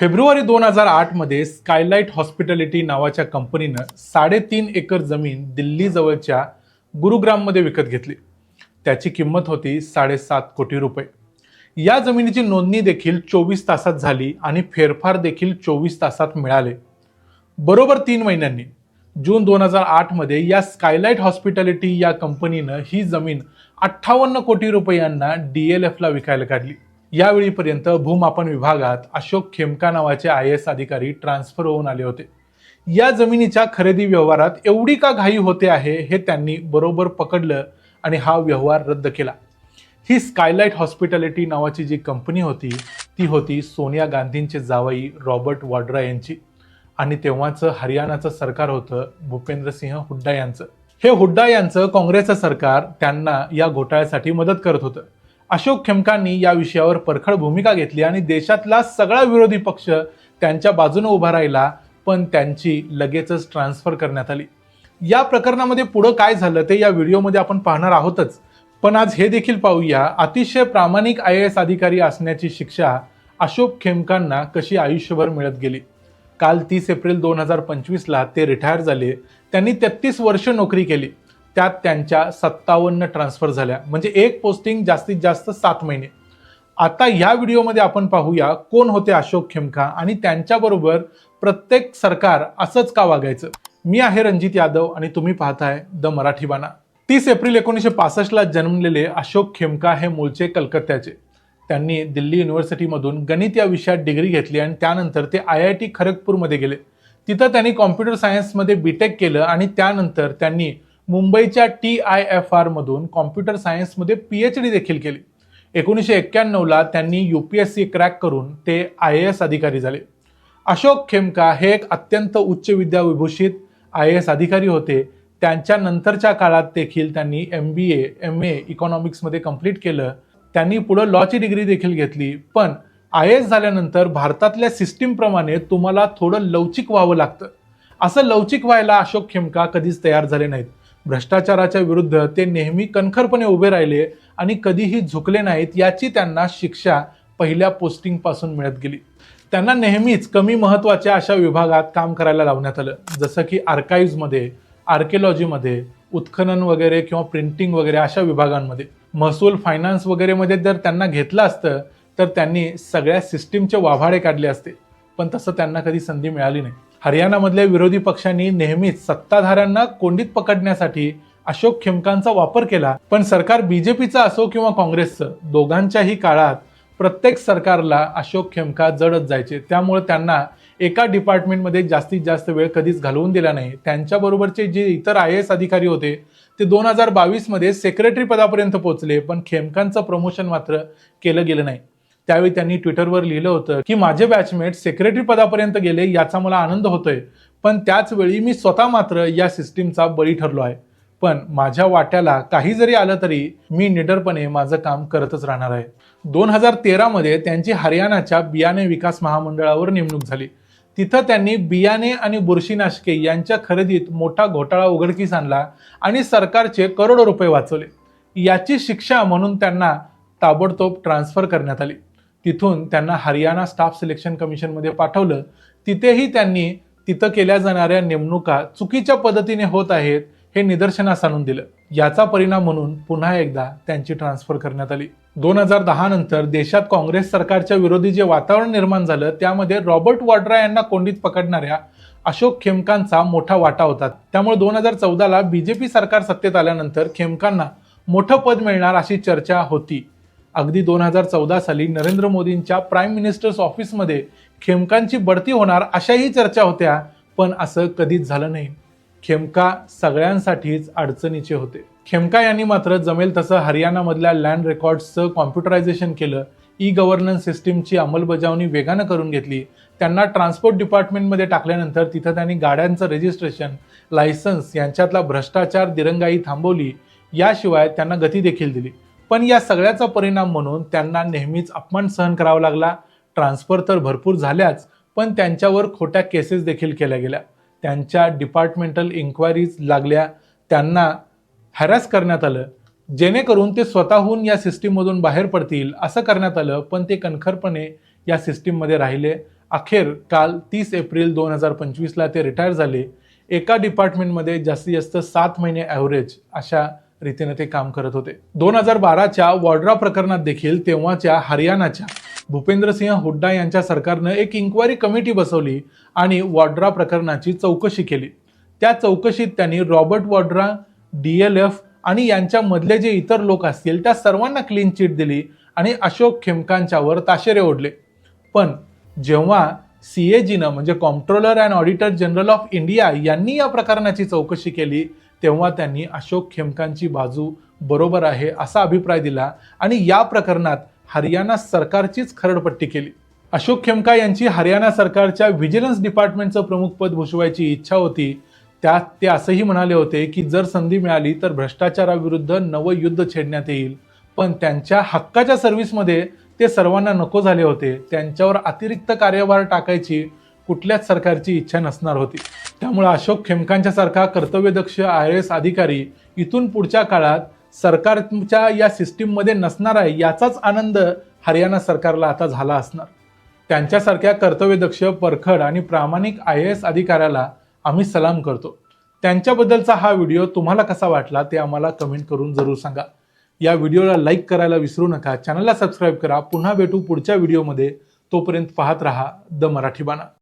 February दोन हजार आठमध्ये स्कायलाईट हॉस्पिटॅलिटी नावाच्या कंपनीनं साडेतीन एकर जमीन दिल्लीजवळच्या गुरुग्राममध्ये विकत घेतली. त्याची किंमत होती साडेसात कोटी रुपये. या जमिनीची नोंदणी देखील चोवीस तासात झाली आणि फेरफार देखील चोवीस तासात मिळाले. बरोबर तीन महिन्यांनी जून दोन हजार आठमध्ये या स्कायलाईट हॉस्पिटॅलिटी या कंपनीनं ही जमीन अठ्ठावन्न कोटी रुपयांना डी एल एफला विकायला काढली. यावेळीपर्यंत भूमापन विभागात अशोक खेमका नावाचे आय एस अधिकारी ट्रान्सफर होऊन आले होते. या जमिनीच्या खरेदी व्यवहारात एवढी का घाई होते आहे हे त्यांनी बरोबर पकडलं आणि हा व्यवहार रद्द केला. ही स्कायलाइट हॉस्पिटॅलिटी नावाची जी कंपनी होती ती होती सोनिया गांधींचे जावई रॉबर्ट वाड्रा यांची. आणि तेव्हाचं हरियाणाचं सरकार होतं भूपेंद्रसिंह हुड्डा यांचं. हे हुड्डा यांचं काँग्रेसचं सरकार त्यांना या घोटाळ्यासाठी मदत करत होतं. अशोक खेमकांनी या विषयावर परखड भूमिका घेतली आणि देशातला सगळा विरोधी पक्ष त्यांच्या बाजूने उभा राहिला पण त्यांची लगेचच ट्रान्सफर करण्यात आली. या प्रकरणामध्ये पुढं काय झालं ते या व्हिडिओमध्ये आपण पाहणार आहोतच. पण आज हे देखील पाहूया अतिशय प्रामाणिक आय एस अधिकारी असण्याची शिक्षा अशोक खेमकांना कशी आयुष्यभर मिळत गेली? काल तीस एप्रिल दोन हजार पंचवीसला ते रिटायर झाले. त्यांनी तेहतीस वर्ष नोकरी केली. त्यात त्यांच्या सत्तावन्न ट्रान्सफर झाल्या. म्हणजे एक पोस्टिंग जास्तीत जास्त सात महिने. आता या व्हिडिओमध्ये आपण पाहूया कोण होते अशोक खेमका आणि त्यांच्याबरोबर प्रत्येक सरकार असंच का वागायचं? मी आहे रणजित यादव आणि तुम्ही पाहताय द मराठी बाणा. तीस एप्रिल एकोणीसशे पासष्टला जन्मलेले अशोक खेमका हे मूळचे कलकत्त्याचे. त्यांनी दिल्ली युनिव्हर्सिटीमधून गणित या विषयात डिग्री घेतली आणि त्यानंतर ते आय आय टी खरगपूरमध्ये गेले. तिथं त्यांनी कॉम्प्युटर सायन्समध्ये बी टेक केलं आणि त्यानंतर त्यांनी मुंबईच्या टी आय एफ आरमधून कॉम्प्युटर सायन्समध्ये पी एच डी देखील केली. एकोणीसशे एक्क्याण्णवला त्यांनी U P S C crack करून ते आय ए एस अधिकारी झाले. अशोक खेमका हे एक अत्यंत उच्च विद्याविभूषित आय ए एस अधिकारी होते. त्यांच्या नंतरच्या काळात देखील त्यांनी M B A M A इकॉनॉमिक्समध्ये complete केलं. त्यांनी पुढं लॉची डिग्री देखील घेतली. पण आय एस झाल्यानंतर भारतातल्या सिस्टीमप्रमाणे तुम्हाला थोडं लवचिक व्हावं लागतं. असं लवचिक व्हायला अशोक खेमका कधीच तयार झाले नाहीत. भ्रष्टाचाराच्या विरुद्ध ते नेहमी कणखरपणे उभे राहिले आणि कधीही झुकले नाहीत याची त्यांना शिक्षा पहिल्या पोस्टिंगपासून मिळत गेली. त्यांना नेहमीच कमी महत्त्वाच्या अशा विभागात काम करायला लावण्यात आलं. जसं की आर्काईव्जमध्ये आर्किओलॉजीमध्ये उत्खनन वगैरे किंवा प्रिंटिंग वगैरे अशा विभागांमध्ये. महसूल फायनान्स वगैरेमध्ये जर त्यांना घेतलं असतं तर त्यांनी सगळ्या सिस्टीमचे वाभाडे काढले असते. पण तसं त्यांना कधी संधी मिळाली नाही. हरियाणामधल्या विरोधी पक्षांनी नेहमीच सत्ताधाऱ्यांना कोंडीत पकडण्यासाठी अशोक खेमकांचा वापर केला पण सरकार बीजेपीचं असो किंवा काँग्रेसचं दोघांच्याही काळात प्रत्येक सरकारला अशोक खेमका जडत जायचे. त्यामुळे त्यांना एका डिपार्टमेंटमध्ये जास्तीत जास्त वेळ कधीच घालवून दिला नाही. त्यांच्याबरोबरचे जे इतर आय एस अधिकारी होते ते दोन हजार बावीसमध्ये सेक्रेटरी पदापर्यंत पोहोचले पण खेमकांचं प्रमोशन मात्र केलं गेलं नाही. त्यावेळी त्यांनी ट्विटरवर लिहिलं होतं की माझे बॅचमेट सेक्रेटरी पदापर्यंत गेले याचा मला आनंद होतोय. पण त्याच वेळी मी स्वतः मात्र या सिस्टीमचा बळी ठरलो आहे. पण माझ्या वाट्याला काही जरी आलं तरी मी निडरपणे माझं काम करतच राहणार आहे. दोन हजार तेरामध्ये त्यांची हरियाणाच्या बियाणे विकास महामंडळावर नेमणूक झाली. तिथं त्यांनी बियाणे आणि बुरशीनाशके यांच्या खरेदीत मोठा घोटाळा उघडकीस आणला आणि सरकारचे करोडो रुपये वाचवले. याची शिक्षा म्हणून त्यांना ताबडतोब ट्रान्सफर करण्यात आली. तिथून त्यांना हरियाणा स्टाफ सिलेक्शन कमिशनमध्ये पाठवलं. तिथेही त्यांनी तिथं केल्या जाणाऱ्या नेमणुका चुकीच्या पद्धतीने होत आहेत हे निदर्शनास आणून दिलं. याचा परिणाम म्हणून पुन्हा एकदा त्यांची ट्रान्सफर करण्यात आली. दोन हजार दहा नंतर देशात काँग्रेस सरकारच्या विरोधी जे वातावरण निर्माण झालं त्यामध्ये रॉबर्ट वाड्रा यांना कोंडीत पकडणाऱ्या अशोक खेमकांचा मोठा वाटा होता. त्यामुळे दोन हजार चौदाला बीजेपी सरकार सत्तेत आल्यानंतर खेमकांना मोठं पद मिळणार अशी चर्चा होती. अगदी दोन हजार चौदा साली नरेंद्र मोदींच्या प्राईम मिनिस्टर्स ऑफिसमध्ये खेमकांची बढती होणार अशाही चर्चा होत्या पण असं कधीच झालं नाही. खेमका सगळ्यांसाठीच अडचणीचे होते. खेमका यांनी मात्र जमेल तसं हरियाणामधल्या लँड रेकॉर्ड्सचं कॉम्प्युटरायझेशन केलं. ई गव्हर्नन्स सिस्टीमची अंमलबजावणी वेगानं करून घेतली. त्यांना ट्रान्सपोर्ट डिपार्टमेंटमध्ये टाकल्यानंतर तिथं त्यांनी गाड्यांचं रजिस्ट्रेशन लायसन्स यांच्यातला भ्रष्टाचार दिरंगाई थांबवली. याशिवाय त्यांना गती देखील दिली. पण या सगळ्याचा परिणाम म्हणून त्यांना नेहमीच अपमान सहन करावा लागला. ट्रान्सफर तर भरपूर झाल्याच पण त्यांच्यावर खोट्या केसेस देखील केल्या गेल्या. त्यांच्या डिपार्टमेंटल इन्क्वायरीज लागल्या. त्यांना हॅरॅस करण्यात आलं. जेणेकरून ते स्वतःहून या सिस्टीममधून बाहेर पडतील असं करण्यात आलं पण ते कणखरपणे या सिस्टीममध्ये राहिले. अखेर काल तीस एप्रिल दोन हजार पंचवीसला ते रिटायर झाले. एका डिपार्टमेंटमध्ये जास्तीत जास्त सात महिने ॲव्हरेज अशा रीतीने ते काम करत होते. दोन हजार बाराच्या वॉड्रा प्रकरणात देखील तेव्हाच्या हरियाणाच्या भूपेंद्रसिंह हुड्डा यांच्या सरकारनं एक इन्क्वायरी कमिटी बसवली आणि वॉड्रा प्रकरणाची चौकशी केली. त्या चौकशीत त्यांनी Robert Vadra D L F आणि यांच्या मधले जे इतर लोक असतील त्या सर्वांना क्लीन चिट दिली आणि अशोक खेमकांच्यावर ताशेरे ओढले. पण जेव्हा सी ए जीनं म्हणजे comptroller and auditor general of India यांनी या प्रकरणाची चौकशी केली तेव्हा त्यांनी अशोक खेमकांची बाजू बरोबर आहे असा अभिप्राय दिला आणि या प्रकरणात हरियाणा सरकारचीच खरडपट्टी केली. अशोक खेमका यांची हरियाणा सरकारच्या व्हिजिलन्स डिपार्टमेंटचं प्रमुखपद भूषवायची इच्छा होती. त्यात ते असंही म्हणाले होते की जर संधी मिळाली तर भ्रष्टाचाराविरुद्ध नवं युद्ध छेडण्यात येईल. पण त्यांच्या हक्काच्या सर्व्हिसमध्ये ते सर्वांना नको झाले होते. त्यांच्यावर अतिरिक्त कार्यभार टाकायची कुठल्याच सरकारची इच्छा नसणार होती. त्यामुळे अशोक खेमकांच्या सारखा कर्तव्यदक्ष आय एस अधिकारी इथून पुढच्या काळात सरकारच्या या सिस्टीममध्ये नसणार आहे याचाच आनंद हरियाणा सरकारला आता झाला असणार. त्यांच्यासारख्या कर्तव्यदक्ष परखड आणि प्रामाणिक आय एस अधिकाऱ्याला आम्ही सलाम करतो. त्यांच्याबद्दलचा हा व्हिडिओ तुम्हाला कसा वाटला ते आम्हाला कमेंट करून जरूर सांगा. या व्हिडिओला लाईक करायला विसरू नका चॅनलला सबस्क्राईब करा पुन्हा भेटू पुढच्या व्हिडिओमध्ये. तोपर्यंत पाहत रहा द मराठी बाणा.